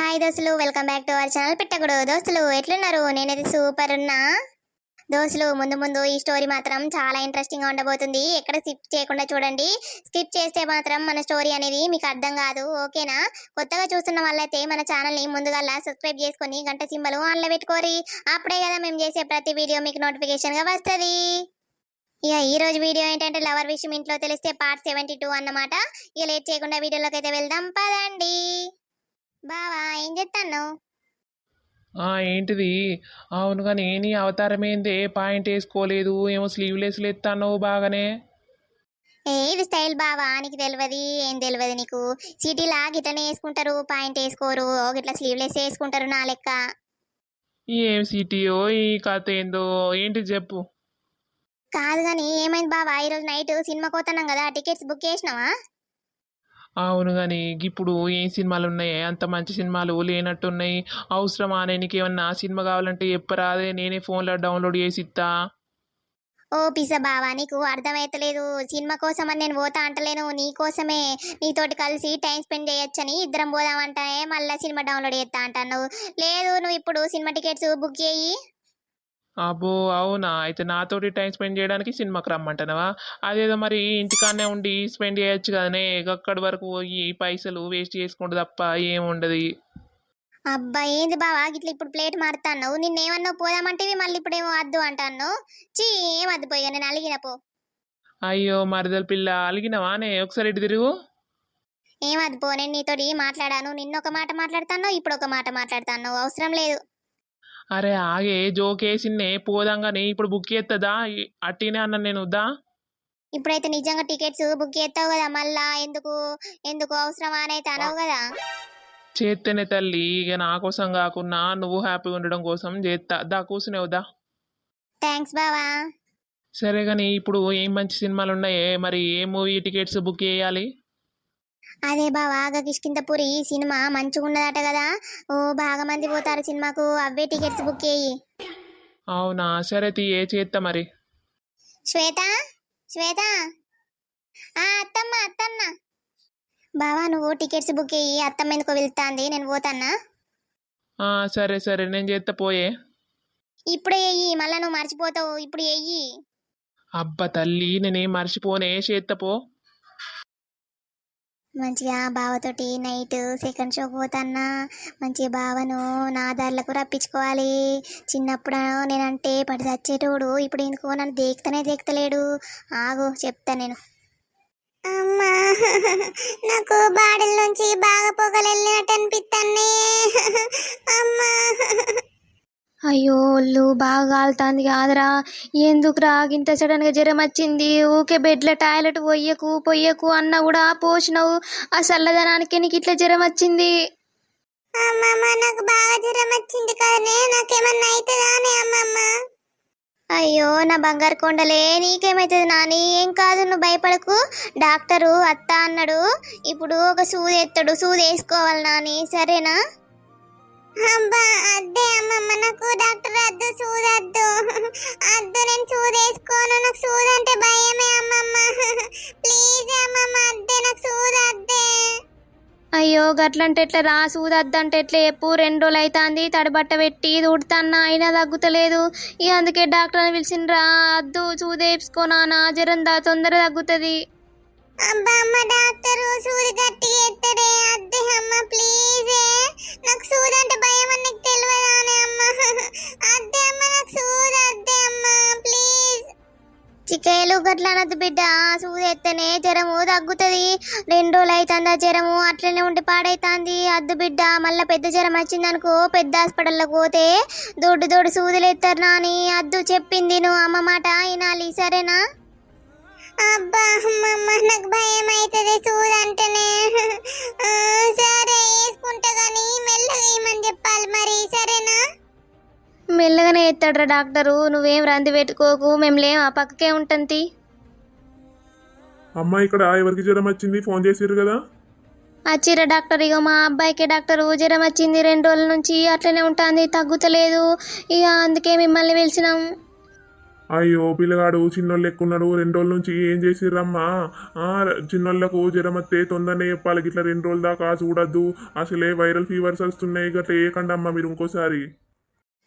Hi దోస్తులు welcome back to our channel పెట్టకూడదు దోస్తులు ఎట్లున్నారు? నేనైతే సూపర్ ఉన్నా. దోస్తులు ముందు ముందు ఈ స్టోరీ మాత్రం చాలా ఇంట్రెస్టింగ్గా ఉండబోతుంది. ఎక్కడ స్కిప్ చేయకుండా చూడండి. స్కిప్ చేస్తే మాత్రం మన స్టోరీ అనేది మీకు అర్థం కాదు. ఓకేనా కొత్తగా చూస్తున్న వాళ్ళైతే మన ఛానల్ని ముందుగా సబ్స్క్రైబ్ చేసుకొని గంట సింబల్ ఆన్లో పెట్టుకోరి. అప్పుడే కదా మేము చేసే ప్రతి వీడియో మీకు నోటిఫికేషన్గా వస్తుంది. ఇక ఈ రోజు వీడియో ఏంటంటే లవర్ విషయం ఇంట్లో తెలిస్తే పార్ట్ సెవెంటీ టూ అన్నమాట. ఇక లేట్ చేయకుండా వీడియోలోకి అయితే వెళ్దాం. పదండి. బావా ఏం చెప్తాను ఆ ఏంటిది? అవును కానీ నీ అవతారం ఏందే? పాయింట్ వేసుకోలేదు ఏమో స్లీవ్లెస్లు ఎత్తాను బాగానే. ఏ ఇది స్టైల్ బావా? నీకు తెలియదు ఏం తెలియదు నీకు? సిటీలా గిట్లనే వేసుకుంటారు పాయింట్ వేసుకోరు ఓ గిట్ల స్లీవ్లెస్ వేసుకుంటారు నా లెక్క. ఏం సిటీయో ఈ కథ ఏందో? ఏంటి చెప్పు. కాదు కానీ ఏమైంది బావా? ఈరోజు నైట్ సినిమాకి పోతున్నాం కదా టికెట్స్ బుక్ చేసినావా? అవును కానీ ఇప్పుడు ఏం సినిమాలు ఉన్నాయి? అంత మంచి సినిమాలు లేనట్టున్నాయి. అవసరమా? అనే నీకు ఏమన్నా సినిమా కావాలంటే ఎప్పరాదే నేనే ఫోన్లో డౌన్లోడ్ చేసి ఇస్తా ఓ పిస బావా నీకు అర్థమైతలేదు. సినిమా కోసం అని నేను పోతా అంటలేను. నీ కోసమే నీతోటి కలిసి టైం స్పెండ్ చేయొచ్చని ఇద్దరం పోదామంటే మళ్ళీ సినిమా డౌన్లోడ్ చేస్తా అంటాను లేదు నువ్వు ఇప్పుడు సినిమా టికెట్స్ బుక్ చేయి. అబ్బో అవునా? అయితే నాతోటి టైం స్పెండ్ చేయడానికి సినిమాకి రమ్మంటానవా అదేదో మరి ఇంటికాడనే ఉండి స్పెండ్ చేయొచ్చు కదనే. అక్కడి వరకు పోయి పైసలు వేస్ట్ చేసుకుంటూ తప్ప ఏం ఉండదు. అబ్బా ఏంది బావా? గిట్ల ఇప్పుడు ప్లేట్ మారుతాను నిన్నేమన్నా పోదామంటేవి మళ్ళీ ఇప్పుడేమో వద్దు అంటాను చీ ఏం వద్దు పోయా నేను అలిగిన పో. అయ్యో మరదల పిల్ల అలిగినవానే ఒకసారి ఇటు తిరుగు. ఏం వద్దు పో? నేను నీతోటి మాట్లాడాను. నిన్న ఒక మాట మాట్లాడతాను ఇప్పుడు ఒక మాట మాట్లాడతాను అవసరం లేదు. అరే ఆగే జోకేసిన్నే పోదాంగానే ఇప్పుడు బుక్ చేస్తుందా అట్టినే అన్న నేను వద్దా? ఇప్పుడైతే నిజంగా టికెట్స్ బుక్ చేస్తావు కదా మళ్ళా ఎందుకు ఎందుకు అవసరమా అని అయితే అనవు కదా? చేస్తేనే తల్లి ఇక నా కోసం కాకున్నా నువ్వు హ్యాపీగా ఉండడం కోసం చేస్తా దా కూర్చునే వద్దా? థ్యాంక్స్ బావా. సరే కానీ ఇప్పుడు ఏం మంచి సినిమాలు ఉన్నాయే మరి ఏ మూవీ టికెట్స్ బుక్ చేయాలి? అదే బావా గకిష్కింతపురి సినిమా మంచిగా ఉన్నదట కదా. ఓ బాగా మంది పోతారు సినిమాకు. అవే టికెట్స్ బుక్ చేయి. అవునా? సరే తీయే చేస్తా మరి? శ్వేత? శ్వేత? ఆ అత్తమ్మ అత్తమ్మ బావా నువ్వు టికెట్స్ బుక్ అయ్యి అత్తమ్మ ఎందుకో వెళ్తాంది. నేను పోతాన్నా. ఆ, సరే సరే. నేను చేస్తా పోయే. ఇప్పుడే వెయ్యి మళ్ళా నువ్వు మర్చిపోతావు. ఇప్పుడు వెయ్యి అబ్బా తల్లి నేనేం మర్చిపోనే. చేస్తా పో. మంచిగా బావతోటి నైట్ సెకండ్ షోకి పోతాన్నా మంచి బావను నా దారిలకు రప్పించుకోవాలి. చిన్నప్పుడు నేనంటే పడి చచ్చేటోడు ఇప్పుడు ఎందుకో నన్ను దేక్తనే దేక్తలేడు. ఆగు చెప్తా నేను. అమ్మా నాకు బాడీల నుంచి బాగా పొగలు వెళ్ళినట్టు అనిపిస్తానే అమ్మా. అయ్యో ఒళ్ళు బాగా కాలుతాంది కాదురా. ఎందుకురా ఇంత సడన్గా జ్వరం వచ్చింది? ఊకే బెడ్ల టాయిలెట్ పొయ్యకు పొయ్యకు అన్నా కూడా పోసినావు. ఆ చల్లదనానికి నీకు ఇట్లా జ్వరం వచ్చింది? అమ్మమ్మ నాకు బాగా జ్వరం వచ్చింది కదనే నాకేమన్నా అవుతుందానే అమ్మమ్మ? అయ్యో నా బంగారు కొండలే నీకేమైతుంది నాని? ఏం కాదు నువ్వు భయపడకు. డాక్టరు అత్త అన్నాడు. ఇప్పుడు ఒక సూది ఎత్తాడు. సూది వేసుకోవాలి నాని. సరేనా? అబ్బా అద్దే అమ్మమ్మ నాకు డాక్టర్ అద్దు సూదద్దు. అద్దు నేను సూది నాకు చూడంటే అంటే భయమే అమ్మమ్మ ప్లీజ్ అమ్మమ్మ అద్దే నాకు చూడద్దే అద్దే అయ్యో గట్లంటే ఎట్లా రా సూదద్దంటే ఎట్లా చెప్పు. రెండు రోజులు అవుతుంది తడిబట్ట పెట్టి తుడుతాన్నా అయినా తగ్గుతలేదు. ఇక అందుకే డాక్టర్ని పిలిచిండ్రా అద్దు సూదేపుకోనా జ్వరం తొందర తగ్గుతుంది. అబ్బా అమ్మ డాక్టర్ సూది గట్టి ఎత్తడే. అద్దే అమ్మ ప్లీజ్ నాకు సూది అంటే భయం అని నీకు తెలియదానే అమ్మ. అద్దే అమ్మ నాకు సూది అద్దే అమ్మ ప్లీజ్ చికేలు గట్లా అనద్దు బిడ్డ. సూది ఎత్తనే జ్వరము తగ్గుతుంది. రెండు రోజులు అవుతుందా జ్వరము? అట్లనే ఉండి పాడైతుంది. అద్దు బిడ్డ మళ్ళీ పెద్ద జ్వరం వచ్చిందనుకో పెద్ద హాస్పిటల్లో పోతే దొడ్డు దొడ్డు సూదులు ఎత్తారు నాని. అద్దు చెప్పింది నువ్వు అమ్మ మాట వినాలి సరేనా? అబ్బా అమ్మమ్మ నాకు భయం అవుతుంది చూడంటేనే. ఆ, సరే వేసుకుంటా కానీ మెల్లగా వేయమని చెప్పాలి మరి సరేనా? మెల్లగానే ఎత్తాడ్రా డాక్టరు నువ్వేం రంది పెట్టుకోకు మేము లేం ఆ పక్కకే ఉంటుంది అమ్మ ఇక్కడ ఎవరికి జ్వరం వచ్చింది? ఫోన్ చేసిర్రు కదా? వచ్చిర్రా డాక్టర్ ఇక మా అబ్బాయికి డాక్టర్ జ్వరం వచ్చింది రెండు రోజుల నుంచి అట్లనే ఉంటుంది తగ్గుతలేదు. ఇక అందుకే మిమ్మల్ని పిలిచినాం. అయ్యో పిల్లగాడు చిన్నోళ్ళు ఎక్కున్నాడు రెండు రోజుల నుంచి ఏం చేసిర్రమ్మా? ఆ, చిన్నోళ్ళకు జ్వరం వస్తే తొందరనే చెప్పాలి ఇట్లా రెండు రోజుల దాకా చూడొద్దు. అసలే వైరల్ ఫీవర్స్ వస్తున్నాయి గట్లా ఏకండమ్మా మీరు ఇంకోసారి.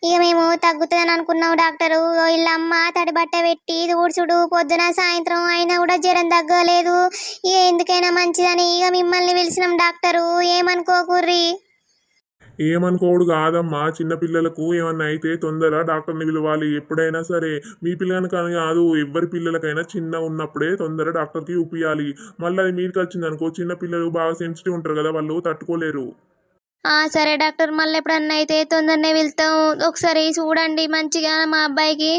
ఇక మేము తగ్గుతుందని అనుకున్నాం డాక్టరు. వీళ్ళ అమ్మ తడి బట్ట పెట్టి ఊడ్చుడు పొద్దున సాయంత్రం అయినా కూడా జ్వరం తగ్గలేదు. ఇక ఎందుకైనా మంచిదని ఇక మిమ్మల్ని పిలిచినాం డాక్టరు. ఏమనుకోకుర్రి? ఏమనుకోడు కాదమ్మా. చిన్న పిల్లలకు ఏమన్నా అయితే తొందర డాక్టర్ని పిలవాలి. ఎప్పుడైనా సరే మీ పిల్లలని కానీ కాదు ఎవరి పిల్లలకైనా చిన్న ఉన్నప్పుడే తొందర డాక్టర్కి చూపియాలి మళ్ళీ అది మీకు వచ్చింది అనుకో చిన్న పిల్లలు బాగా సెన్సిటివ్ ఉంటారు కదా వాళ్ళు తట్టుకోలేరు. ఆ సరే డాక్టర్. మళ్ళీ ఎప్పుడన్నా అయితే తొందరనే వెళ్తాం. ఒకసారి చూడండి మంచిగా మా అబ్బాయికి.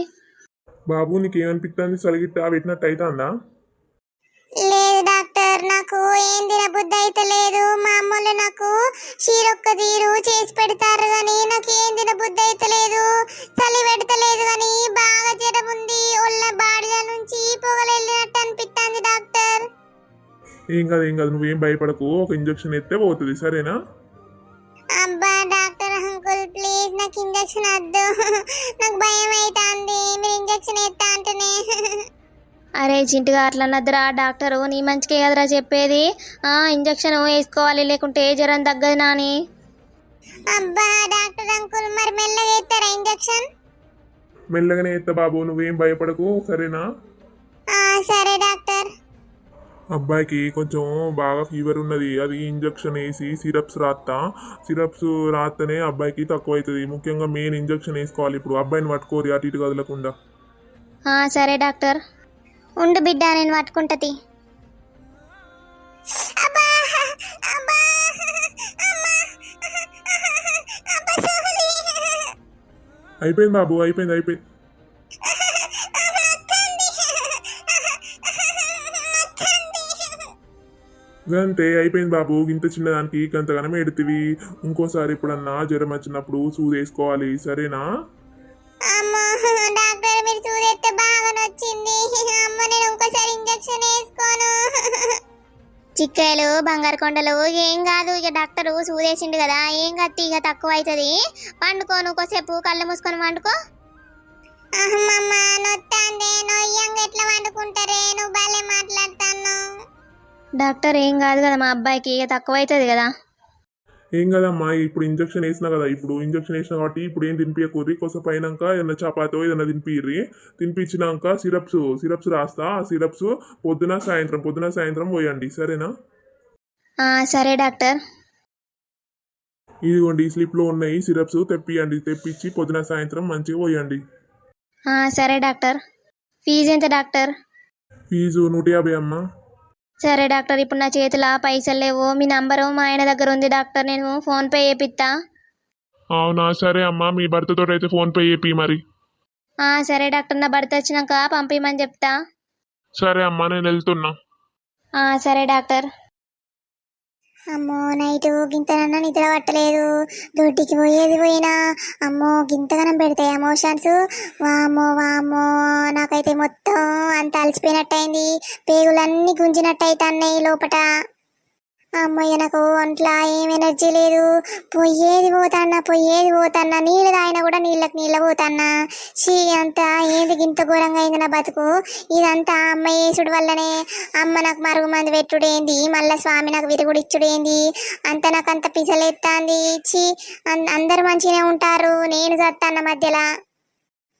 బాబు నీకు ఏమనిపిస్తుంది సలిగిట్ట? పెట్టినట్టు అవుతుందా లేదు డాక్టర్ నాకు ఏం తినబుద్ధి అయితే లేదు. మా అమ్మలు నాకు షీరొక్క తీరు చేసి పెడతారు కానీ నాకు ఏం తినబుద్ధి అయితే లేదు. చలి పెడతలేదు కానీ బాగా జ్వరం ఉంది. ఒళ్ళ బాడీల నుంచి పొగలు వెళ్ళినట్టు అనిపిస్తుంది డాక్టర్. ఏం కాదు ఏం కాదు. నువ్వేం భయపడకు. ఒక ఇంజక్షన్ ఎత్తే పోతుంది. సరేనా? అబ్బా డాక్టర్ అంకుల్ ప్లీజ్ నాకు ఇంజక్షన్ వద్దు. నాకు భయం అవుతుంది మీరు ఇంజక్షన్ ఎత్తా అరే చింటుగా అట్లా అన్నదిరా డాక్టరు నీ మంచికే కదరా చెప్పేది. ఆ ఇంజక్షన్ వేసుకోవాలి లేకుంటే జ్వరం తగ్గదు నాని. అబ్బా డాక్టర్ అంకుల్ మరి మెల్లగా ఎత్తారా ఇంజక్షన్? మెల్లగానే ఎత్త బాబు నువ్వేం భయపడకు సరేనా? ఆ, సరే డాక్టర్. అబ్బాయికి కొంచెం బాగా ఫీవర్ ఉన్నది అది ఇంజక్షన్ వేసి సిరప్స్ రాస్తా సిరప్స్ రాస్తేనే అబ్బాయికి తక్కువ అవుతుంది ముఖ్యంగా మెయిన్ ఇంజక్షన్ వేసుకోవాలి ఇప్పుడు అబ్బాయిని పట్టుకోరి అటు ఇటు కదలకుండా. ఆ సరే డాక్టర్. ఉండు బిడ్డ నేను పట్టుకుంటది అబ్బా అబ్బా అమ్మా అబ్బా సోహలి. అయిపోయింది బాబు అయిపోయింది అయిపోయింది. అంతే అయిపోయింది బాబు. ఇంత చిన్నదానికి గంతగానం ఎడుతివి. ఇంకోసారి ఎప్పుడన్నా జ్వరం వచ్చినప్పుడు సూది వేసుకోవాలి సరేనా? చిక్కలు బంగారు కొండలు ఏం కాదు. ఇక డాక్టర్ సూదేసిండు కదా ఏం కత్తి ఇక తక్కువ అవుతుంది పండుకోను కొసేపు కళ్ళు మూసుకొని వండుకో. నొత్తాందే నొయ్యంగా ఎట్లా వండుకుంటారే? నువ్వు భలే మాట్లాడతాను డాక్టర్ ఏం కాదు కదా మా అబ్బాయికి ఇక తక్కువ అవుతుంది కదా. ఏం కదమ్మా? ఇప్పుడు ఇంజక్షన్ వేసినా కదా ఇప్పుడు ఇంజక్షన్ వేసినా కాబట్టి ఇప్పుడు ఏం తినిపించకూరి కొసేపు అయినాక ఏదైనా చపాతో ఏదైనా తినిపిర్రి. తినిపించినాక సిరప్స్ సిరప్స్ రాస్తా. ఆ సిరప్స్ పొద్దున సాయంత్రం పొద్దున సాయంత్రం పోయండి. సరేనా? సరే డాక్టర్. ఇదిగోండి స్లిప్లో ఉన్నాయి సిరప్స్. తెప్పియండి తెప్పించి పొద్దున సాయంత్రం మంచిగా పోయండి. సరే డాక్టర్. ఫీజు ఎంత డాక్టర్? ఫీజు నూట యాభై అమ్మా. సరే డాక్టర్ ఇప్పుడు నా చేతిలో పైసలు లేవు. మీ నంబరు మా ఆయన దగ్గర ఉంది డాక్టర్. నేను ఫోన్ పే చేపిస్తా అవునా? సరే అమ్మా మీ భర్తతో అయితే ఫోన్ పే చెప్పి మరి. ఆ సరే డాక్టర్. నా భర్త వచ్చినాక పంపించమని చెప్తా. సరే అమ్మా నేను వెళ్తున్నా. ఆ సరే డాక్టర్. అమ్మో నైట్ గింతనన్నా నిద్ర పట్టలేదు. దొడ్డికి పోయేది పోయినా. అమ్మో గింతగనం పెడతాయి ఎమోషన్స్. వామ్మో వామ్మో నాకైతే మొత్తం అంత అలసిపోయినట్టయింది. పేగులన్నీ గుంజినట్టు అవుతున్నాయి లోపట. అమ్మయ్య నాకు ఒంట్లో ఏం ఎనర్జీ లేదు. పొయ్యేది పోతాన్నా పొయ్యేది పోతాన్నా నీళ్ళు తాగినా కూడా నీళ్ళకి నీళ్ళ పోతాన్నా. షీ అంతా ఏది గింత ఘోరంగా అయింది నా బతుకు. ఇదంతా అమ్మ యేసుడు వల్లనే. అమ్మ నాకు మరుగు మంది పెట్టుడేంది మళ్ళా స్వామి నాకు విరుగుడిచ్చుడేంది అంత నాకు అంత పిసలెత్తాంది. ఛీ అన్- అందరు మంచిగానే ఉంటారు. నేను చస్తాన్న మధ్యలో.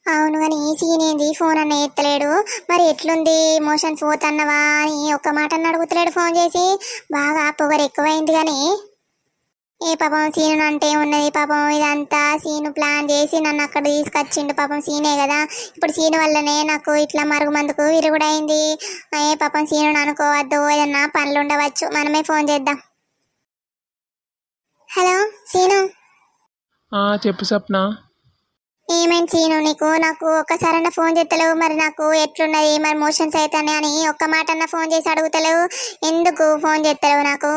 అవును కానీ సీనేంది ఫోన్ అన్న ఎత్తలేడు. మరి ఎట్లుంది? మోషన్స్ పోతన్నవా అని ఒక్క మాట అన్న అడుగుతలేడు ఫోన్ చేసి. బాగా పొగరు ఎక్కువైంది కానీ. ఏ పాపం సీను అంటే ఉన్నది పాపం. ఇదంతా సీను ప్లాన్ చేసి నన్ను అక్కడ తీసుకొచ్చిండు పాపం సీనే కదా. ఇప్పుడు సీను వల్లనే నాకు ఇట్లా మరుగు మందుకు విరుగుడైంది. ఏ పాపం సీను అనుకోవద్దు. ఏదన్నా పనులు ఉండవచ్చు. మనమే ఫోన్ చేద్దాం. హలో సీను? చెప్పు సప్న ఏమేం చీను నీకు నాకు ఒక్కసారన్నా ఫోన్ చేస్తలేవు. మరి నాకు ఎట్లున్నది? మరి మోషన్స్ అవుతానే అని ఒక్క మాట అన్న ఫోన్ చేసి అడుగుతలేవు. ఎందుకు ఫోన్ చేస్తలేవు నాకు?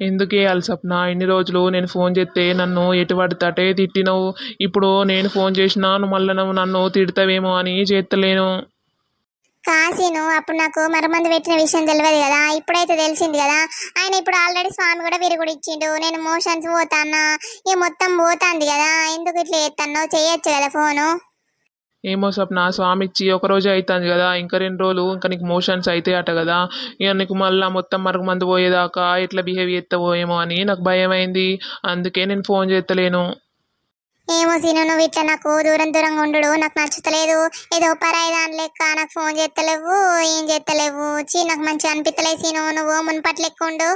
ఎందుకు వేయాలి సప్న? ఇన్ని రోజులు నేను ఫోన్ చేస్తే నన్ను ఎటు పడితే తిట్టినవు. ఇప్పుడు నేను ఫోన్ చేసినా నువ్వు మళ్ళీ నువ్వు నన్ను తిడతావేమో అని చేస్తలేను. కాశీను అప్పుడు నాకు మరమందు పెట్టిన విషయం తెలియదు కదా ఇప్పుడైతే తెలిసింది కదా. ఆయన ఇప్పుడు ఆల్రెడీ స్వామి కూడా విరుగుడు ఇచ్చిండు. నేను మోషన్స్ పోతానా ఇక మొత్తం పోతాంది కదా. ఎందుకు ఇట్లా చేస్తానో చేయొచ్చు కదా ఫోను. ఏమో స్వప్న స్వామి ఇచ్చి ఒక రోజే అవుతుంది కదా. ఇంకా రెండు రోజులు ఇంకా నీకు మోషన్స్ అయితే అట కదా. ఇక నీకు మళ్ళీ మొత్తం మరుగు మందు పోయేదాకా ఎట్లా బిహేవ్ చేస్తావో ఏమో అని నాకు భయం అయింది అందుకే నేను ఫోన్ చేస్తలేను ఏమో సీను నువ్వు ఇట్లా నాకు దూరం దూరంగా ఉండడు నాకు నచ్చుతలేదు. ఏదో పరాయి దాని లెక్క నాకు ఫోన్ చేస్తలేవు ఏం చేస్తలేవు. చీ నాకు మంచిగా అనిపిస్తలేదు సీను నువ్వు మున్పటి ఎక్కువ ఉండు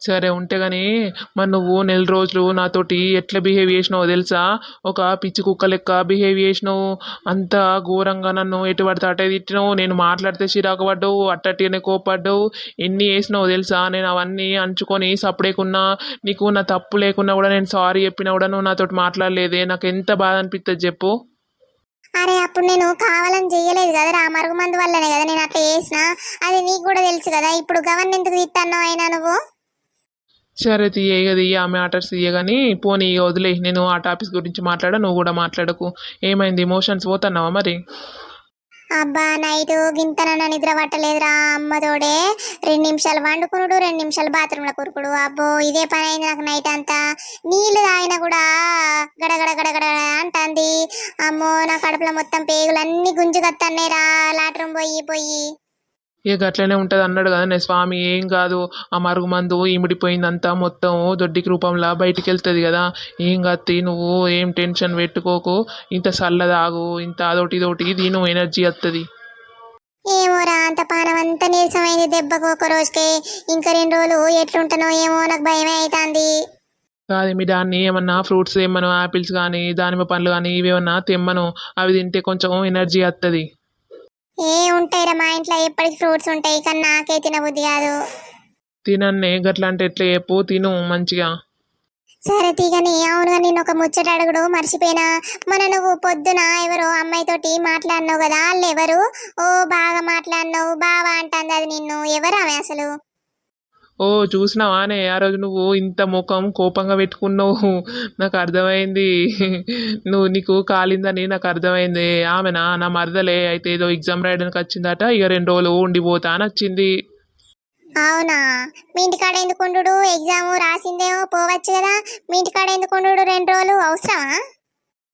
సరే ఉంటే కానీ మరి నువ్వు నెల రోజులు నాతోటి ఎట్లా బిహేవ్ చేసినావో తెలుసా? ఒక పిచ్చి కుక్క లెక్క బిహేవ్ చేసినావు. అంత ఘోరంగా నన్ను ఎటు పడితే అటే తిట్టినావు. నేను మాట్లాడితే చిరాకు పడ్డావు. అట్టటినే కోపడ్డావు ఎన్ని వేసినావు తెలుసా? నేను అవన్నీ అంచుకొని సప్పుడేకున్నా. నీకు నా తప్పు లేకున్నా కూడా నేను సారీ చెప్పినా కూడా నువ్వు నాతోటి మాట్లాడలేదే. నాకు ఎంత బాధ అనిపిస్తుంది చెప్పు. అరే అప్పుడు నేను కావాలని చెయ్యలేదు కదా రా. మరుగు మందు వల్లనే కదా నేను అట్లా చేసిన. అది నీకు కూడా తెలుసు కదా. ఇప్పుడు గవర్న ఎందుకు అయినా నువ్వు? సరే తీయ ఇక తీయ ఆమె ఆటర్స్ తీయ పోనీ ఇక వదిలే నేను ఆ టాపిక్స్ గురించి మాట్లాడా నువ్వు కూడా మాట్లాడకు. ఏమైంది ఎమోషన్స్ పోతున్నావా మరి? అబ్బా నైట్ గింతనన్న నిద్ర పట్టలేదురా అమ్మతోడే రెండు నిమిషాలు వండుకునుడు రెండు నిమిషాలు బాత్రూంలో కురుకుడు. అబ్బో ఇదే పని అయింది నాకు నైట్ అంతా. నీళ్ళు తాగినా కూడా గడగడ గడగడ అంటుంది. అమ్మో నా కడుపులో మొత్తం పేగులు అన్ని గుంజుకొత్తన్నాయి రా లాట్రూమ్ పోయి పోయి. ఇక గట్లనే ఉంటుంది అన్నాడు కదా. నే స్వామి ఏం కాదు. ఆ మరుగు మందు ఇమిడిపోయిందంతా మొత్తం దొడ్డికి రూపంలో బయటికి వెళ్తుంది కదా. ఏం కత్తి నువ్వు? ఏం టెన్షన్ పెట్టుకోకు. ఇంత చల్లదాగు ఇంత అదొకటి ఇదొకటి దీని ఎనర్జీ వస్తుంది ఏమోరా అంత పానం అంతా నీరసమైంది దెబ్బకు ఒక రోజుకే. ఇంకా రెండు రోజులు ఎట్లుంటానో ఏమో నాకు భయమే అవుతుంది కాదు మీ దాన్ని ఏమన్నా ఫ్రూట్స్ తెమ్మను ఆపిల్స్ కానీ దానిమ్మ పండ్లు కానీ ఇవేమన్నా తెమ్మను. అవి తింటే కొంచెం ఎనర్జీ వస్తుంది ఏ ఉంటాయిరా మా ఇంట్లో ఎప్పటికి ఫ్రూట్స్ ఉంటాయి కానీ నాకే తినబుద్ధి కాదు. తినన్నే గట్ల అంటే ఎట్లా చెప్పు తిను మంచిగా. సరే తీగని అవునుగా నేను ఒక ముచ్చట అడుగుడు మర్చిపోయినా. మన నువ్వు పొద్దున ఎవరో అమ్మాయితోటి మాట్లాడినావు కదా వాళ్ళు ఎవరు ఓ బాగా మాట్లాడినావు బావా అంటుంది అది నిన్ను. ఎవరు ఆమె అసలు? ఓ చూసినావానే ఆ రోజు నువ్వు ఇంత ముఖం కోపంగా పెట్టుకున్నావు. నాకు అర్థమైంది. నువ్వు నీకు కాలిందని నాకు అర్థమైంది. ఆమెనా నా మరదలే అయితే ఏదో ఎగ్జామ్ రాయడానికి వచ్చిందట ఇక రెండు రోజులు ఉండిపోతా అని వచ్చింది. అవునా? మీ ఇంటికాడ ఎందుకు ఉండు ఎగ్జామ్ రాసిందేమో పోవచ్చు కదా. మీ ఇంటికాడ ఎందుకు రెండు రోజులు? అవసరమా?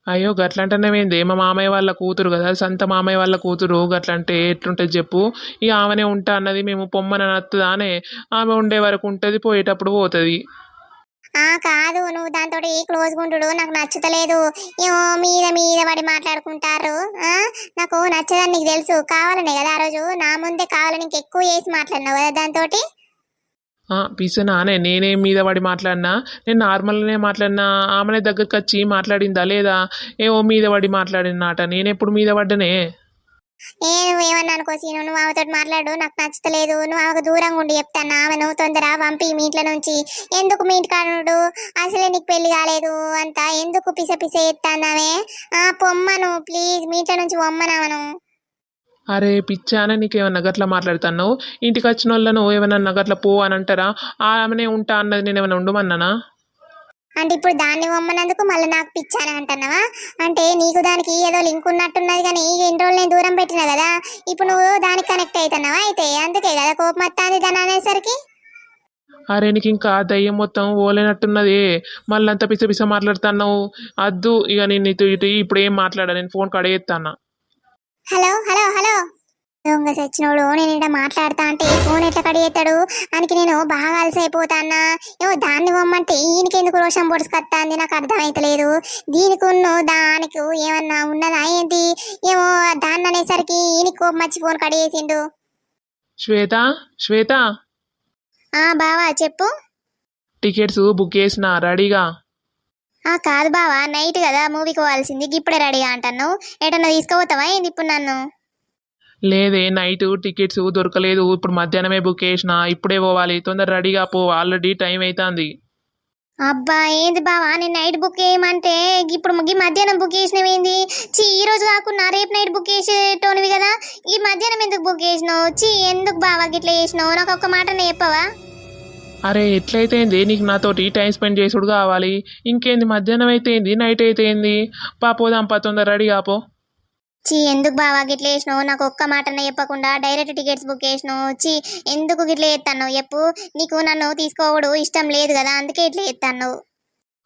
అయ్యో గట్లంటేనేమైంది మా మామయ్య వాళ్ళ కూతురు కదా సంత మామయ్య వాళ్ళ కూతురు గట్లంటే ఎట్లుంటుంది చెప్పు. ఇక ఆమెనే ఉంటా అన్నది మేము పొమ్మని నత్తుదానే ఆమె ఉండే వరకు ఉంటుంది పోయేటప్పుడు పోతుంది. ఆ కాదు నువ్వు దాంతో క్లోజ్ గుండు నాకు నచ్చుతలేదు. ఏమో మీద మీద పడి మాట్లాడుకుంటారు. నాకు నచ్చదని నీకు తెలుసు. కావాలనే కదా ఆ రోజు. నా ముందే కావాలని ఎక్కువ చేసి మాట్లాడినావు కదా దాంతో పిసనానే నేనేం మీద పడి మాట్లాడినా? నేను నార్మల్గానే మాట్లాడినా? ఆమెనే దగ్గరికి వచ్చి మాట్లాడిందా లేదా? ఏమో మీద పడి మాట్లాడినాట? నేనెప్పుడు మీద పడ్డనే? ఏ నువ్వేమన్నా అనుకో సీను నువ్వు ఆమెతో మాట్లాడు నాకు నచ్చలేదు నువ్వు ఆమెకు దూరంగా ఉండి చెప్తాను? ఆమె నువ్వు తొందర పంపి మీ ఇంట్లో నుంచి. ఎందుకు మీ ఇంటికాడు అసలే నీకు పెళ్ళి కాలేదు అంతా. ఎందుకు పిస పిస ఎత్తాన్నామే ఆ పొమ్మను ప్లీజ్. మీ ఇంట్లో నుంచి పొమ్మనామను అరే పిచ్చానే నీకేమన్నా గట్ల మాట్లాడుతున్నావు? ఇంటికి వచ్చిన వాళ్ళను ఏమన్నా గట్ల పో అని అంటారా ఆమెనే ఉంటా అన్నది నేను ఏమైనా ఉండమన్నానా? అంటే ఇప్పుడు దాన్ని పొమ్మన్నందుకు మళ్ళీ నాకు పిచ్చాని అంటున్నావా? అంటే నీకు దానికి ఏదో లింక్ ఉన్నట్టున్నది కానీ ఎన్ని రోజులు నేను దూరం పెట్టినా కదా? ఇప్పుడు నువ్వు దానికి కనెక్ట్ అవుతున్నావా అయితే? అందుకే కదా కోపం వస్తుంది దాని అనేసరికి? అరే నీకు ఇంకా దయ్యం మొత్తం ఓలేనట్టున్నది. మళ్ళీ అంత పిస పిస మాట్లాడుతున్నావు. అద్దు ఇక నేను ఇటు ఇటు ఇప్పుడు ఏం మాట్లాడా? నేను ఫోన్ కడగెత్తానా హలో హలో హలో. దొంగ సచ్చినోడు నేను ఇక్కడ మాట్లాడతా అంటే ఫోన్ ఎట్లా కడిగేస్తాడు దానికి నేను బాగా అలసైపోతానా ఏమో దాన్ని పొమ్మంటే ఈయనకి ఎందుకు రోషం పొడుచుకొస్తాంది నాకు అర్థమైతలేదు. దీనికి ఉన్న దానికి ఏమన్నా ఉన్నదా ఏంటి? ఏమో దాన్ని అనేసరికి ఈయనకి కోపం వచ్చి ఫోన్ కడిగేసిండు శ్వేత శ్వేత. ఆ బావా చెప్పు. టికెట్స్ బుక్ చేసిన రెడీగా. కాదు బావా నైట్ కదా మూవీకి పోవాల్సింది. ఇప్పుడే రెడీగా అంటాను ఎటన్నా తీసుకుపోతావా? ఏంది ఇప్పుడు నన్ను? లేదే నైట్ టికెట్స్ దొరకలేదు. ఇప్పుడు మధ్యాహ్నమే బుక్ చేసిన ఇప్పుడే పోవాలి. తొందర రెడీగా పో ఆల్రెడీ టైం అవుతుంది అబ్బా ఏంది బావా నేను నైట్ బుక్ చేయమంటే ఇప్పుడు ఈ మధ్యాహ్నం బుక్ చేసినవేంది చీ ఈ రోజు కాకుండా రేపు నైట్ బుక్ చేసేటోనివి కదా. ఈ మధ్యాహ్నం ఎందుకు బుక్ చేసినావు? చీ ఎందుకు బావా గిట్లా చేసినావు? నాకు ఒక్క మాట చెప్పవా? అరే ఎట్లయితే ఏంది నీకు నాతోటి టైం స్పెండ్ చేసుడు కావాలి. ఇంకేంది? మధ్యాహ్నం అయితే ఏంది నైట్ అయితే ఏంది పా పోదాం పా తొందర రెడీగా పో. చీ ఎందుకు బావా గిట్ల చేసినావు? నాకు ఒక్క మాట చెప్పకుండా డైరెక్ట్ టికెట్స్ బుక్ చేసినావు. చీ ఎందుకు గిట్ల చేస్తాను చెప్పు. నీకు నన్ను తీసుకోవడు ఇష్టం లేదు కదా అందుకే ఇట్లా చేస్తాను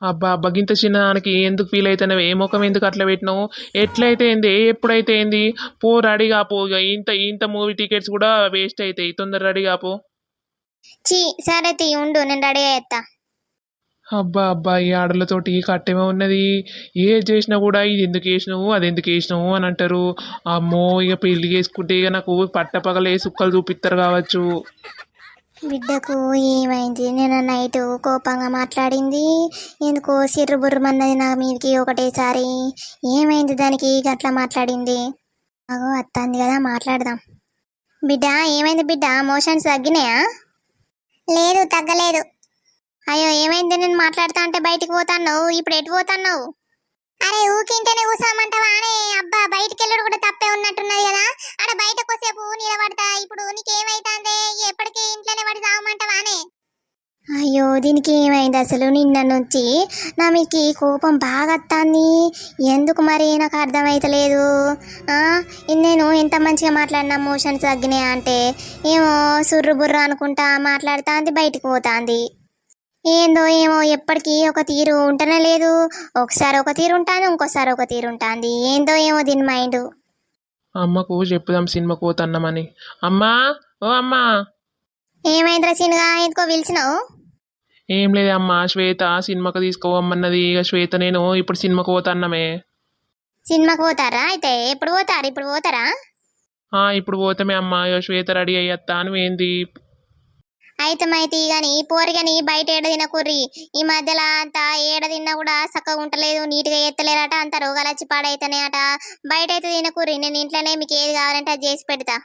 అబ్బా అబ్బా గింత చిన్నదానికి ఎందుకు ఫీల్ అవుతున్నావు ఏ ముఖం ఎందుకు అట్లా పెట్టినావు? ఎట్లయితే ఏంది ఎప్పుడైతే ఏంది పో రెడీగా పో. ఇక ఇంత ఇంత మూవీ టికెట్స్ కూడా వేస్ట్ అవుతాయి తొందర రెడీగా పో. చీ సరే తీ ఉండు నేను రెడీ అయ్యేస్తా అబ్బా అబ్బా ఈ ఆడలతోటి కట్టేమే ఉన్నది. ఏ చేసినా కూడా ఇది ఎందుకు వేసినావు అది ఎందుకు వేసినావు అని అంటారు. అమ్మో ఇక పెళ్ళి చేసుకుంటే ఇక నాకు పట్టపగలే సుక్కలు చూపిస్తారు కావచ్చు. బిడ్డకు ఏమైంది? నేను నైట్ కోపంగా మాట్లాడింది. ఎందుకో సిర్రు బుర్రమన్నది నా మీదకి ఒకటేసారి. ఏమైంది దానికి? గట్లా మాట్లాడింది. అగో అత్తంది కదా మాట్లాడదాం. బిడ్డ ఏమైంది బిడ్డ? మోషన్స్ తగ్గినాయా? లేదు తగ్గలేదు. అయ్యో ఏమైంది? నేను మాట్లాడుతా అంటే బయటికి పోతాన్నావు? ఇప్పుడు ఎటు పోతాన్నావు? అరే ఊకింటేనే కూసామంటావా అనే అబ్బా బయటికి వెళ్ళడు కూడా తప్పే ఉన్నట్టున్నది కదా. అక్కడ బయట కొసేపు నిలబడతా. ఇప్పుడు నీకేమైతుందే? ఎప్పటికీ ఇంట్లోనే పడి సాగమంటావానే అయ్యో దీనికి ఏమైంది అసలు? నిన్న నుంచి నా మీకు కోపం బాగా వస్తుంది ఎందుకు మరి నాకు అర్థమైతలేదు? ఆ, నేను ఎంత మంచిగా మాట్లాడినా మోషన్స్ తగ్గినాయి అంటే ఏమో సుర్రు బుర్ర అనుకుంటా మాట్లాడుతాంది బయటికి పోతాంది. ఏందో ఏమో ఎప్పటికీ ఒక తీరు ఉంటనే లేదు. ఒకసారి ఒక తీరు ఉంటుంది ఇంకోసారి ఒక తీరు ఉంటుంది. ఏందో ఏమో దీని మైండ్. అమ్మకు చెప్పుదాం సినిమాకు పోతున్నామని. అమ్మా ఓ అమ్మా. ఏమైందిరా సీనుగా ఎందుకో పిలిచినావు? ఏం లేదమ్మా శ్వేత సినిమాకి తీసుకోవమ్మన్నది. ఇక శ్వేత నేను ఇప్పుడు సినిమాకి పోతాన్నమే. సినిమాకి పోతారా? అయితే ఎప్పుడు పోతారు? ఇప్పుడు పోతారా? ఆ, ఇప్పుడు పోతామే అమ్మా. ఇక శ్వేత రెడీ అయ్యత్తా అని ఏంది అయితే మైతి గాని పోరిగని బయట ఏడ తినకుర్రి ఈ మధ్యలో అంతా ఏడ తిన్నా కూడా చక్కగా ఉంటలేదు నీట్గా ఎత్తలేరట అంత రోగాలు వచ్చి పాడైతేనే అట బయట అయితే తినకుర్రి నేను ఇంట్లోనే మీకు ఏది కావాలంటే అది చేసి పెడతా.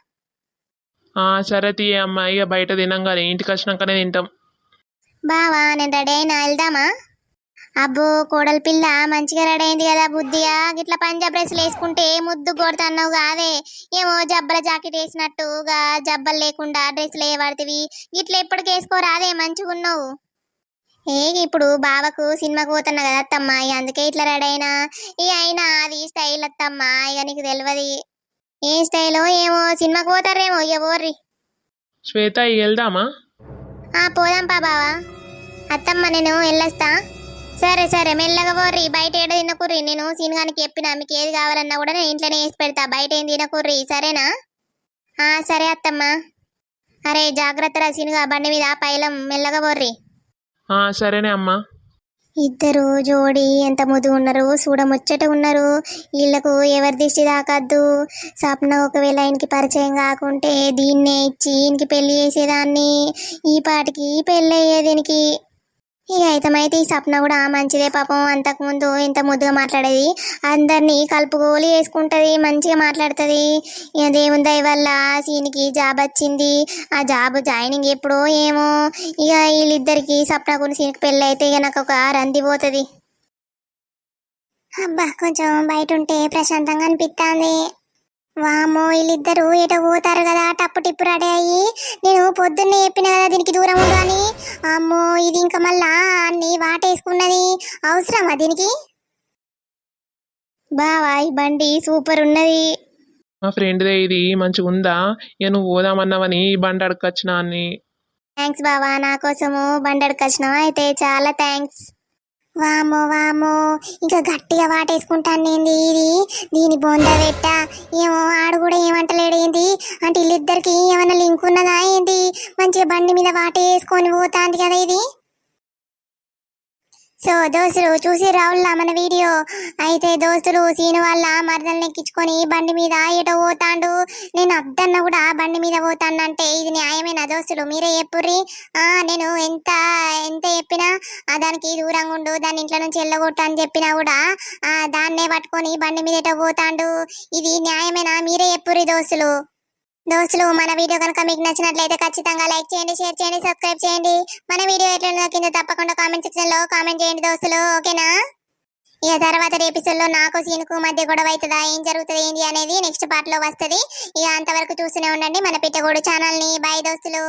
ఆ, సరే తీయ అమ్మా. ఇక బయట తినంగానే ఇంటికి వచ్చినాకనే తింటాం. బావా నేను రెడీ అయినా వెళ్దామా? అబ్బో కోడలి పిల్ల మంచిగా రెడీ అయింది కదా బుద్ధిగా గిట్ల పంజాబ్ డ్రెస్సులు వేసుకుంటే ముద్దు కొడుతున్నావు కాదే. ఏమో జబ్బల జాకెట్ వేసినట్టుగా జబ్బలు లేకుండా డ్రెస్సులు వేయబడితివి. గిట్ల ఎప్పటికి వేసుకోరాదే మంచిగా ఉన్నావు ఏ ఇప్పుడు బావకు సినిమాకి పోతున్నా కదా అత్తమ్మ అందుకే ఇట్లా రెడీ అయినా. ఇక అయినా అది స్టైల్ అత్తమ్మ ఇక నీకు తెలియదు ఏ స్టైలో ఏమో సినిమాకి పోతారేమో ఇక పోర్రి. శ్వేత వెళ్దామా? ఆ పోదాంపా బావా. అత్తమ్మ నేను వెళ్ళొస్తా. సరే సరే మెల్లగా పోర్రి. బయట ఏడ తినకుర్రి? నేను సీనుగానికి చెప్పిన మీకు ఏది కావాలన్నా కూడా నేను ఇంట్లోనే వేసి పెడతా. బయట ఏం తినకుర్రి? సరేనా? ఆ సరే అత్తమ్మ. అరే జాగ్రత్త రా సీనుగా బండి మీద పైలం. మెల్లగా పోర్రి. ఆ, సరేనే అమ్మా. ఇద్దరు జోడి ఎంత ముద్దు ఉన్నారు చూడముచ్చట ఉన్నారు. వీళ్ళకు ఎవరి దిష్టి తాకద్దు? సప్న ఒకవేళ ఆయనకి పరిచయం కాకుంటే దీన్నే ఇచ్చి ఈయనకి పెళ్ళి చేసేదాన్ని. ఈ పాటికి పెళ్ళి అయ్యేది దీనికి ఇక అయితే ఈ సప్న కూడా మంచిదే పాపం. అంతకుముందు ఇంత ముద్దుగా మాట్లాడేది. అందరినీ కలుపుకోలి వేసుకుంటుంది మంచిగా మాట్లాడుతుంది. ఇక దేవుని దయ వల్ల సీనికి జాబ్ వచ్చింది. ఆ జాబ్ జాయినింగ్ ఎప్పుడో ఏమో. ఇక వీళ్ళిద్దరికి సప్నకు సీనికి పెళ్ళి అయితే ఇక నాకు ఒక రంది పోతుంది. అబ్బా కొంచెం బయట ఉంటే ప్రశాంతంగా అనిపిస్తుంది వామో వీళ్ళిద్దరు ఎటో పోతారు కదా టప్పు టిప్పు రెడీ అయ్యి. నేను పొద్దున్నే చెప్పిన కదా దీనికి దూరం ఉండు అని. అమ్మో ఇది ఇంకా మళ్ళా అన్ని వాటేసుకున్నది అవసరమా దీనికి? బావా ఈ బండి సూపర్ ఉన్నది. మా ఫ్రెండ్దే ఇది మంచిగా ఉందా? ఇక నువ్వు పోదామన్నావని ఈ బండి అడగచ్చిన అని థ్యాంక్స్ బావా నా కోసము బండి అడకొచ్చినావు అయితే చాలా థ్యాంక్స్ వామో వామో ఇంకా గట్టిగా వాటేసుకుంటాను ఏంది ఇది? దీని బొంద పెట్ట. ఏమో ఆడు కూడా ఏమంటలేడు ఏంది? అంటే వీళ్ళిద్దరికి ఏమైనా లింక్ ఉన్నదా ఏంది? మంచిగా బండి మీద వాటేసుకొని పోతాంది కదా ఇది. సో దోస్తులు చూసి రావుల్లా మన వీడియో. అయితే దోస్తులు సీను వాళ్ళ మరదల్ని ఎక్కించుకొని బండి మీద ఎటో పోతాండు? నేను అద్దన్న కూడా బండి మీద పోతానంటే ఇది న్యాయమేనా దోస్తులు? మీరే చెప్పుర్రి. ఆ నేను ఎంత ఎంత చెప్పినా దానికి దూరంగా ఉండు దాని ఇంట్లో నుంచి వెళ్ళగొట్టు అని చెప్పినా కూడా దాన్నే పట్టుకొని బండి మీద ఎటో పోతాండు? ఇది న్యాయమేనా? మీరే చెప్పుర్రి దోస్తులు. దోస్తులు మన వీడియో కనుక మీకు నచ్చినట్లయితే ఖచ్చితంగా లైక్ చేయండి షేర్ చేయండి సబ్స్క్రైబ్ చేయండి. మన వీడియో ఎట్లా కింద తప్పకుండా కామెంట్ సెక్షన్లో కామెంట్ చేయండి దోస్తులు ఓకేనా? ఇక తర్వాత ఎపిసోడ్లో నాకు సీనుకు మధ్య గొడవ అవుతుందా? ఏం జరుగుతుంది? ఏంటి అనేది నెక్స్ట్ పార్ట్లో వస్తుంది. ఇక అంతవరకు చూస్తూనే ఉండండి. మన పిట్టగోడు ఛానల్ని బాయ్ దోస్తులు.